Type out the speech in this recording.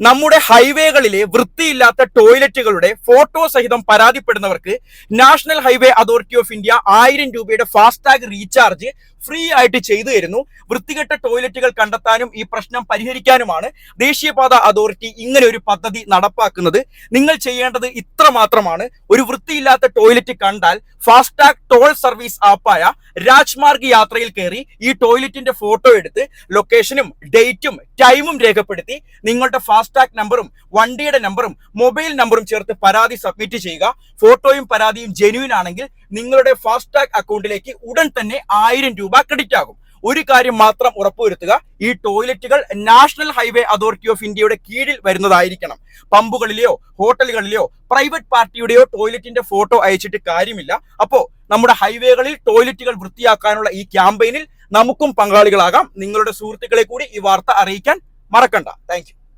നമ്മുടെ ഹൈവേകളിലെ വൃത്തിയില്ലാത്ത ടോയ്ലറ്റുകളുടെ ഫോട്ടോ സഹിതം പരാതിപ്പെടുന്നവർക്ക് national highway authority of India ആയിരം രൂപയുടെ ഫാസ്ടാഗ് റീചാർജ് ഫ്രീ ആയിട്ട് ചെയ്തു തരുന്നു. വൃത്തികെട്ട ടോയ്ലറ്റുകൾ കണ്ടെത്താനും ഈ പ്രശ്നം പരിഹരിക്കാനുമാണ് ദേശീയപാത അതോറിറ്റി ഇങ്ങനെ ഒരു പദ്ധതി നടപ്പാക്കുന്നത്. നിങ്ങൾ ചെയ്യേണ്ടത് ഇത്ര മാത്രമാണ് ഒരു വൃത്തിയില്ലാത്ത ടോയ്ലറ്റ് കണ്ടാൽ ഫാസ്ടാഗ് ടോൾ സർവീസ് ആപ്പായ രാജ്മാർഗ് യാത്രയിൽ കയറി ഈ ടോയ്ലറ്റിന്റെ ഫോട്ടോ എടുത്ത് ലൊക്കേഷനും ഡേറ്റും ടൈമും രേഖപ്പെടുത്തി നിങ്ങളുടെ ഫാസ്ടാഗ് നമ്പറും വണ്ടിയുടെ നമ്പറും മൊബൈൽ നമ്പറും ചേർത്ത് പരാതി സബ്മിറ്റ് ചെയ്യുക. ഫോട്ടോയും പരാതിയും ജെന്യൂൻ ആണെങ്കിൽ നിങ്ങളുടെ ഫാസ്ടാഗ് അക്കൗണ്ടിലേക്ക് ഉടൻ തന്നെ ആയിരം രൂപ ക്രെഡിറ്റ് ആകും. ഒരു കാര്യം മാത്രം ഉറപ്പുവരുത്തുക. ഈ ടോയ്ലറ്റുകൾ നാഷണൽ ഹൈവേ അതോറിറ്റി ഓഫ് ഇന്ത്യയുടെ കീഴിൽ വരുന്നതായിരിക്കണം. പമ്പുകളിലെയോ ഹോട്ടലുകളിലെയോ പ്രൈവറ്റ് പാർട്ടിയുടെയോ ടോയ്ലറ്റിന്റെ ഫോട്ടോ അയച്ചിട്ട് കാര്യമില്ല. അപ്പോ നമ്മുടെ ഹൈവേകളിൽ ടോയ്ലറ്റുകൾ വൃത്തിയാക്കാനുള്ള ഈ ക്യാമ്പയിനിൽ നമുക്കും പങ്കാളികളാകാം. നിങ്ങളുടെ സുഹൃത്തുക്കളെ കൂടി ഈ വാർത്ത അറിയിക്കാൻ മറക്കണ്ട. താങ്ക്